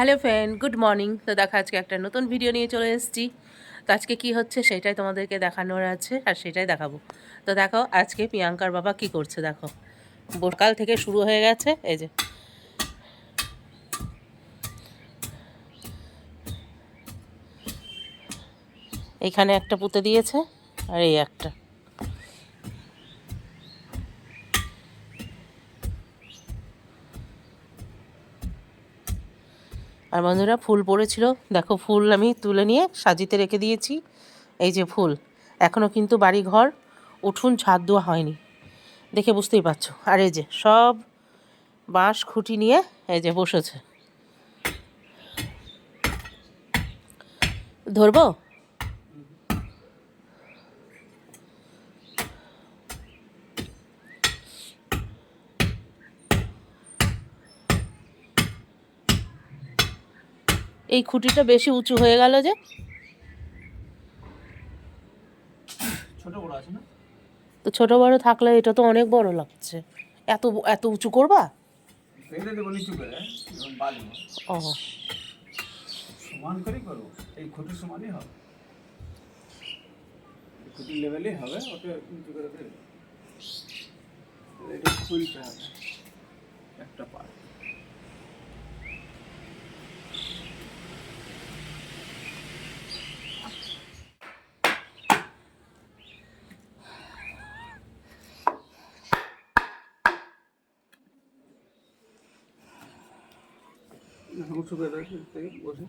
Hello friend, good morning. তো দেখো, আজকে একটা নতুন ভিডিও নিয়ে চলে এসেছি। তো আজকে কি হচ্ছে সেটাই তোমাদেরকে দেখানোর আছে আর সেটাই দেখাবো। তো দেখো, আজকে প্রিয়াঙ্কার বাবা কি করছে দেখো। বোরকাল থেকে শুরু হয়ে গেছে, এই যে। এইখানে একটা পুঁতে দিয়েছে আর এই একটা। আর বন্ধুরা ফুল পড়েছিল। দেখো ফুল আমি তুলে নিয়ে সাজিতে রেখে দিয়েছি। এই যে ফুল এখনও কিন্তু বাড়ি ঘর উঠুন ছাদ দেওয়া হয়নি। দেখে বুঝতেই পারছ। আর এই যে সব বাঁশ খুঁটি নিয়ে এই যে বসেছে। ধরবো? এই খুঁটিটা বেশি উঁচু হয়ে গেল যে। তো ছোট বড় থাকলে এটা তো অনেক বড় লাগছে। এত এত উঁচু করবা? ও। সমান করেই করব এই খুঁটির সমানই হবে। এই লেভেলই হবে ওটা নিচু করে দেবে। এটা খুলতে হবে একটা পার্ট উঁচু দেবে থেকে বসে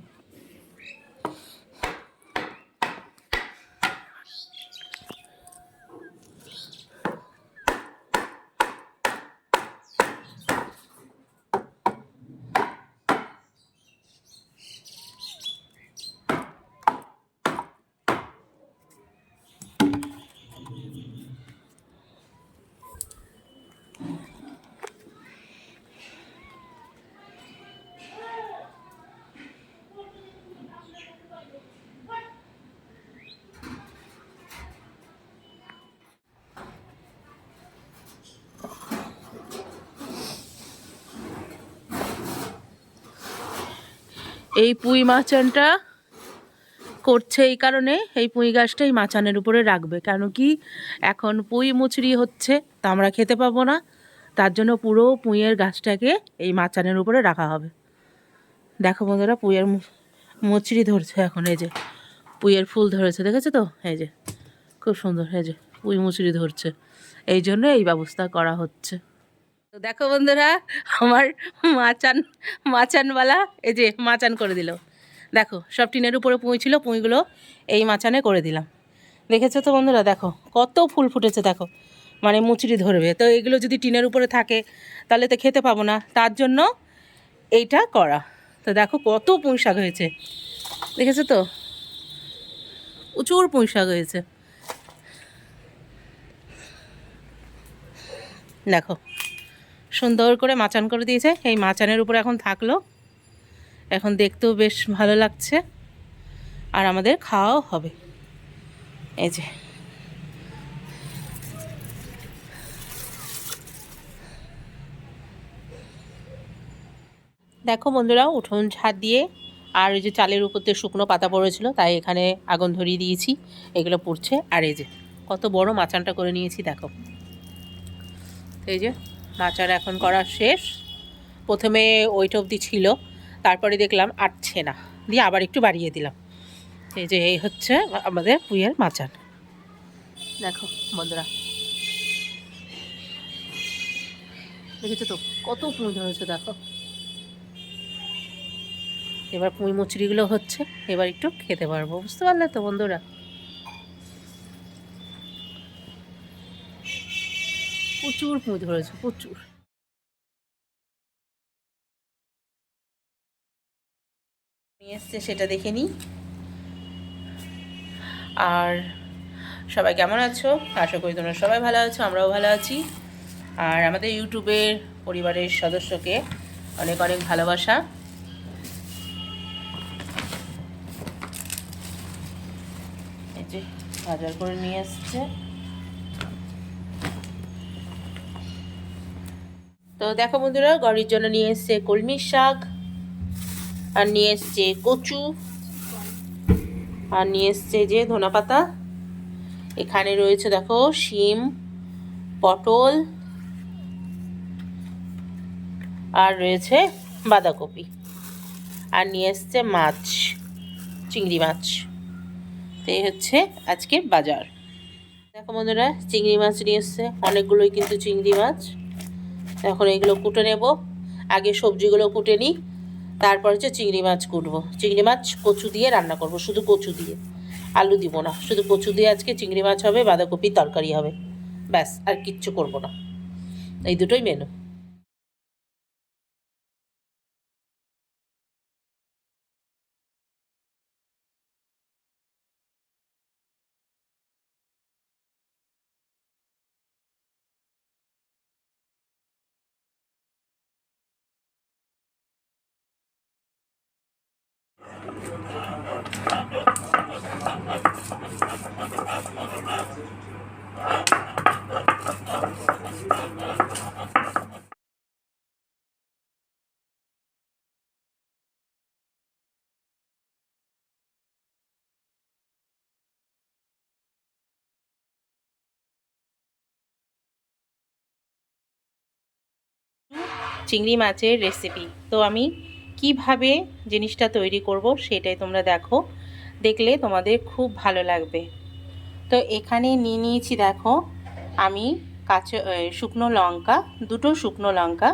এই পুঁই মাচানটা করছে এই কারণে এই পুঁই গাছটা এই মাচানের উপরে রাখবে। কেন কি এখন পুঁই মুচড়ি হচ্ছে, তা আমরা খেতে পাবো না। তার জন্য পুরো পুঁইয়ের গাছটাকে এই মাচানের উপরে রাখা হবে। দেখো বন্ধুরা, পুঁইয়ের মুচড়ি ধরছে এখন, এই যে পুঁইয়ের ফুল ধরেছে, দেখেছ তো? এই যে, খুব সুন্দর, এই যে পুঁই মুচড়ি ধরছে। এই জন্য এই ব্যবস্থা করা হচ্ছে। দেখো বন্ধুরা, আমার মাচান, মাচানওয়ালা, এই যে মাচান করে দিল। দেখো, সব টিনের উপরে পুঁই ছিল, পুঁইগুলো এই মাচানে করে দিলাম। দেখেছ তো বন্ধুরা, দেখো, কত ফুল ফুটেছে, দেখো। মানে মুচড়ি ধরবে। তো এগুলো যদি টিনের উপরে থাকে, তাহলে তো খেতে পাবো না। তার জন্য এইটা করা। তো দেখো, কত পুঁই শাক হয়েছে। দেখেছ তো? প্রচুর পুঁই শাক হয়েছে। দেখো সুন্দর করে মাচান করে দিয়েছে। এই মাচানের উপরে এখন থাকল। এখন দেখতেও বেশ ভালো লাগছে। আর আমাদের খাওয়াও হবে। এই যে। দেখো বন্ধুরা, উঠোন ছাদ দিয়ে আর ওই যে চালের উপর দিয়ে শুকনো পাতা পড়েছিল, তাই এখানে আগুন ধরিয়ে দিয়েছি। এগুলো পড়ছে। আর এই যে, কত বড় মাচানটা করে নিয়েছি, দেখো। এই যে। মাচার এখন করা শেষ। প্রথমে ওইটা অবধি ছিল, তারপরে দেখলাম আটছে না। দিয়ে আবার একটু বাড়িয়ে দিলাম। এই যে এই হচ্ছে আমাদের পুইয়ের মাচান। দেখো বন্ধুরা। দেখেছ তো? কত পুঁই ধরেছে, দেখো। এবার পুঁই মুচড়িগুলো হচ্ছে, এবার একটু খেতে পারব। বুঝতে পারলে তো বন্ধুরা? প্রচুর পুঁই ধরেছে, প্রচুর। নিয়ে এসছে, সেটা দেখে নিই। আর সবাই কেমন আছো? আশা করি তোমরা সবাই ভালো আছো, আমরাও ভালো আছি। আর আমাদের ইউটিউবের পরিবারের সদস্যকে অনেক অনেক ভালোবাসা। এই যে বাজার করে নিয়ে এসছে। তো দেখো বন্ধুরা গরির জন্য নিয়ে এসছে কলমির শাক, আর নিয়ে এসছে কচু, আর নিয়ে এসছে যে ধনা পাতা এখানে রয়েছে দেখো শিম, পটল, আর রয়েছে বাঁধাকপি। আর নিয়ে এসছে মাছ, চিংড়ি মাছ। তো এই হচ্ছে আজকে বাজার। দেখো বন্ধুরা, চিংড়ি মাছ নিয়ে এসছে, অনেকগুলোই কিন্তু চিংড়ি মাছ। এখন এগুলো কুটে নেব। আগে সবজিগুলো কুটে নিই। তারপর হচ্ছে চিংড়ি মাছ কুটবো। চিংড়ি মাছ কচু দিয়ে রান্না করব, শুধু কচু দিয়ে। আলু দিব না, শুধু কচু দিয়ে আজকে চিংড়ি মাছ হবে, বাঁধাকপির তরকারি হবে। ব্যাস, আর কিচ্ছু করব না। এই দুটোই মেনু চিংড়ি মাছের রেসিপি তো আমি কীভাবে জিনিসটা তৈরি করব সেটাই তোমরা দেখো। দেখলে তোমাদের খুব ভালো লাগবে। তো এখানে নিয়ে নিয়েছি দেখো, আমি কাঁচা শুকনো লঙ্কা, দুটো শুকনো লঙ্কা,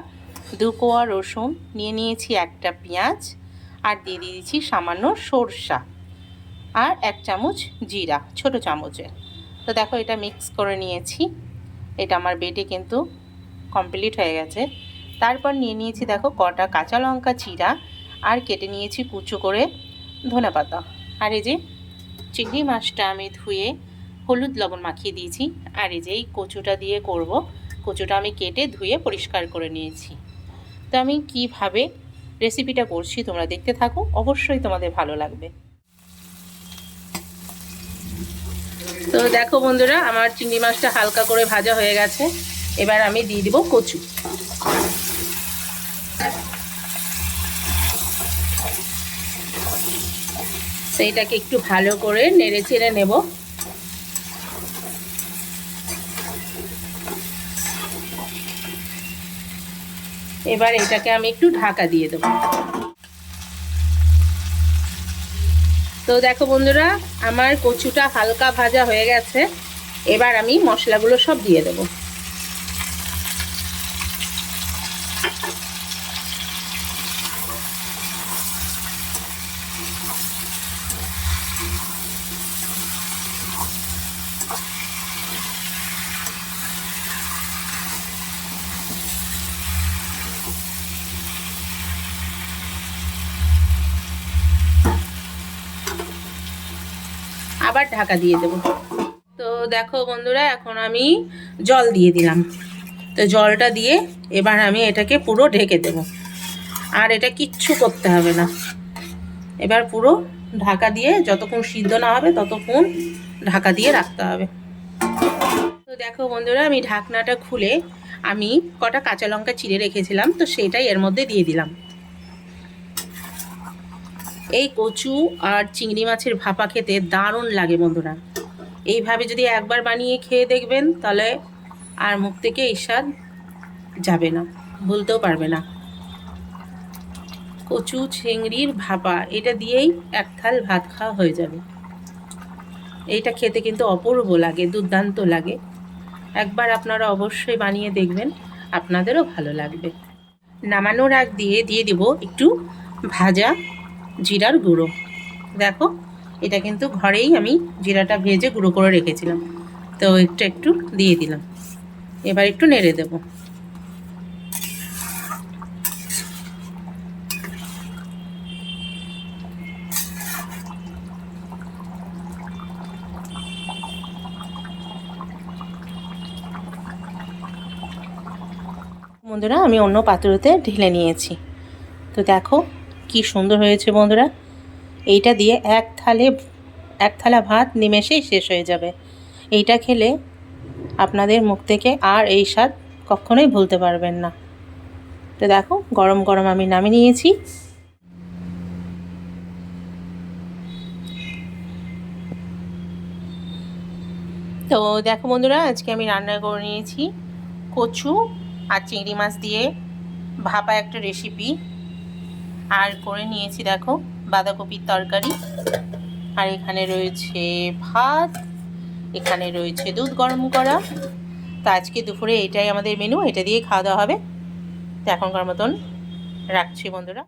দু কোয়া রসুন, নিয়ে নিয়েছি একটা পেঁয়াজ, আর দিয়ে দিয়েছি সামান্য সরষা, আর এক চামচ জিরা, ছোট চামচের। তো দেখো এটা মিক্স করে নিয়েছি। এটা আমার বেটে কিন্তু কমপ্লিট হয়ে গেছে। তারপর নিয়ে নিয়েছি দেখো কটা কাঁচা লঙ্কা চিরা আর কেটে নিয়েছি কুচো করে ধনে পাতা। আর এই যে চিংড়ি মাছটা আমি ধুয়ে হলুদ লবণ মাখিয়ে দিয়েছি। আর এই যে এই কচুটা দিয়ে করব, কচুটা আমি কেটে ধুয়ে পরিষ্কার করে নিয়েছি। তো আমি কীভাবে রেসিপিটা করছি তোমরা দেখতে থাকো, অবশ্যই তোমাদের ভালো লাগবে। তো দেখো বন্ধুরা, আমার চিংড়ি মাছটা হালকা করে ভাজা হয়ে গেছে। এবার আমি দিয়ে দিব কচু। সেইটাকে একটু ভালো করে নেড়ে চেড়ে নেব। এবার এটাকে আমি একটু ঢাকা দিয়ে দেবো। তো দেখো বন্ধুরা, আমার কচুটা হালকা ভাজা হয়ে গেছে। এবার আমি মশলাগুলো সব দিয়ে দেবো। ঢাকা দিয়ে দেবো। তো দেখো বন্ধুরা, এখন আমি জল দিয়ে দিলাম। তো জলটা দিয়ে এবার আমি এটাকে পুরো ঢেকে দেব। আর এটা কিচ্ছু করতে হবে না। এবার পুরো ঢাকা দিয়ে যতক্ষণ সিদ্ধ না হবে, ততক্ষণ ঢাকা দিয়ে রাখতে হবে। তো দেখো বন্ধুরা, আমি ঢাকনাটা খুলে আমি কটা কাঁচা লঙ্কা চিড়ে রেখেছিলাম, তো সেটাই এর মধ্যে দিয়ে দিলাম। এই কচু আর চিংড়ি মাছের ভাপা খেতে দারুণ লাগে বন্ধুরা। এইভাবে যদি একবার বানিয়ে খেয়ে দেখবেন, তাহলে আর মুখ থেকে এই স্বাদ যাবে না, ভুলতেও পারবে না। কচু, চিংড়ির ভাপা, এটা দিয়েই এক থাল ভাত খাওয়া হয়ে যাবে। এইটা খেতে কিন্তু অপূর্ব লাগে, দুর্দান্ত লাগে। একবার আপনারা অবশ্যই বানিয়ে দেখবেন, আপনাদেরও ভালো লাগবে। নামানোর আগ দিয়ে দিয়ে দিব একটু ভাজা জিরার গুঁড়ো। দেখো, এটা কিন্তু ঘরেই আমি জিরাটা ভেজে গুঁড়ো করে রেখেছিলাম। তো একটু একটু দিয়ে দিলাম। এবার একটু নেড়ে দেব। বন্ধুরা, আমি অন্য পাত্রতে ঢেলে নিয়েছি। তো দেখো কি সুন্দর হয়েছে বন্ধুরা। এইটা দিয়ে এক থালে, এক থালা ভাত নিমেষেই শেষ হয়ে যাবে। এইটা খেলে আপনাদের মুখ থেকে আর এই স্বাদ কখনোই ভুলতে পারবেন না। তো দেখো, গরম গরম আমি নামিয়ে নিয়েছি। তো দেখো বন্ধুরা, আজকে আমি রান্না করে নিয়েছি কচু আর চিংড়ি মাছ দিয়ে ভাপা একটা রেসিপি আর করে নিয়েছি দেখো, বাঁধাকপির তরকারি। আর এখানে রয়েছে ভাত, এখানে রয়েছে দুধ গরম করা। তো আজকে দুপুরে এটাই আমাদের মেনু এটা দিয়ে খাওয়া দাওয়া হবে। তো এখনকার মতন রাখছি বন্ধুরা।